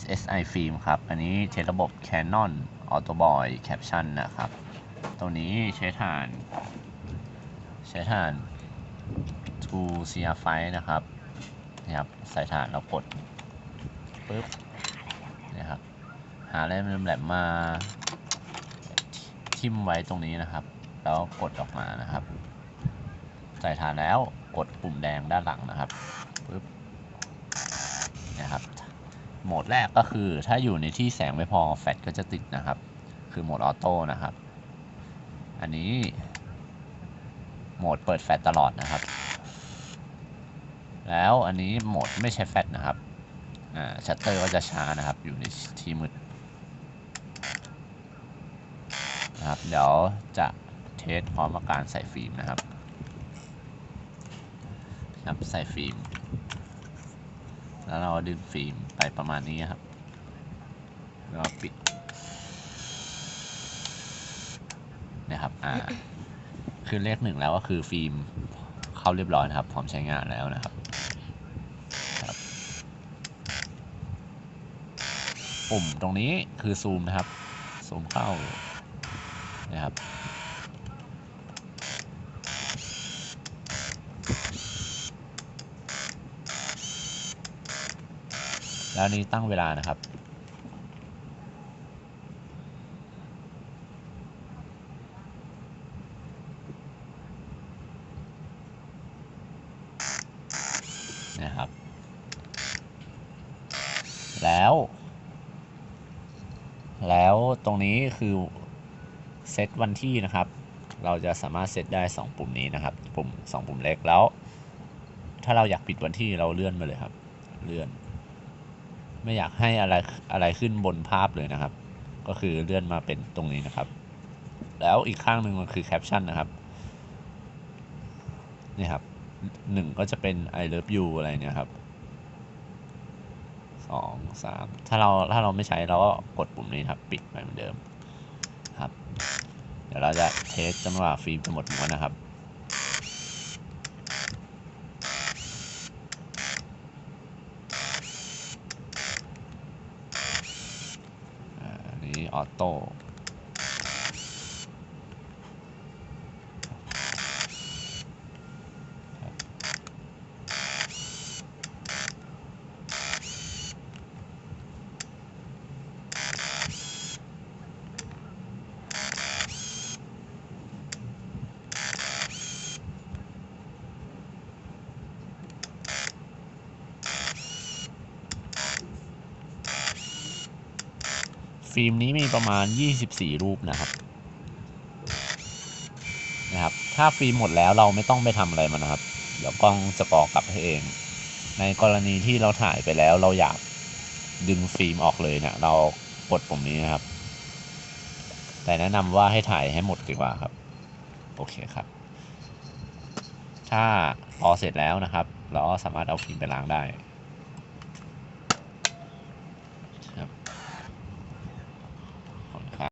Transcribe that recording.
SSI ฟิล์มครับ อันนี้ใช้ระบบ Canon Auto Boy Caption นะครับตรงนี้ใช้ฐาน ใช้ฐาน 2 CR ไฟนะครับนะครับใส่ฐานแล้วกดปึ๊บนะครับ หาแหลมแหลมมา ทิมไว้ตรงนี้นะครับ แล้วกดออกมานะครับใส่ฐานแล้วกดปุ่มแดงด้านหลังนะครับปึ๊บนะครับ โหมดแรกก็คือถ้าอยู่ในที่แสงไม่พอแฟลชก็จะติดนะครับ คือโหมดออโต้นะครับ อันนี้โหมดเปิดแฟลชตลอดนะครับ แล้วอันนี้โหมดไม่ใช้แฟลชนะครับอ่าชัตเตอร์ก็จะช้านะครับอยู่ในที่มืดนะครับเดี๋ยวจะเทสพร้อมกับการใส่ฟิล์มนะครับครับใส่ฟิล์ม แล้วเราดึงฟิล์มไปประมาณนี้ครับแล้วก็ปิดนะครับอ่าคือเลขหนึ่งแล้วก็คือฟิล์มเข้าเรียบร้อยนะครับ พร้อมใช้งานแล้วนะครับครับปุ่มตรงนี้คือซูมนะครับซูมเข้านะครับ แล้วนี้ตั้งเวลานะครับ นะครับ แล้ว แล้วตรงนี้คือ เซตวันที่นะครับ เราจะสามารถเซตได้ 2 ปุ่มนี้นะครับ ปุ่ม 2 ปุ่มเล็กแล้ว ถ้าเราอยากปิดวันที่เราเลื่อนมาเลยครับ เลื่อน ไม่อยากให้อะไรอะไรขึ้นบนภาพเลยนะครับ ก็คือเลื่อนมาเป็นตรงนี้นะครับ แล้วอีกข้างหนึ่งมันคือแคปชั่นนะครับนี่ครับหนึ่งก็จะเป็น I love you อะไรเนี่ยครับสองสามถ้าเราถ้าเราไม่ใช้เราก็กดปุ่มนี้ครับ ปิดไปเหมือนเดิมครับ เดี๋ยวเราจะเทสจนกว่าฟิล์มจะหมดม้วนนะครับ อ่า อัน ฟิล์มนี้มีประมาณ 24 รูปนะครับ นะครับ ถ้าฟิล์มหมดแล้วเราไม่ต้องไปทำอะไรมันนะครับ เดี๋ยวกล้องจะกอกลับให้เอง ในกรณีที่เราถ่ายไปแล้วเราอยากดึงฟิล์มออกเลยเนี่ยเรากดปุ่มนี้นะครับ แต่แนะนำว่าให้ถ่ายให้หมดดีกว่าครับ โอเคครับ ถ้าพอเสร็จแล้วนะครับ เราก็สามารถเอาฟิล์มไปล้างได้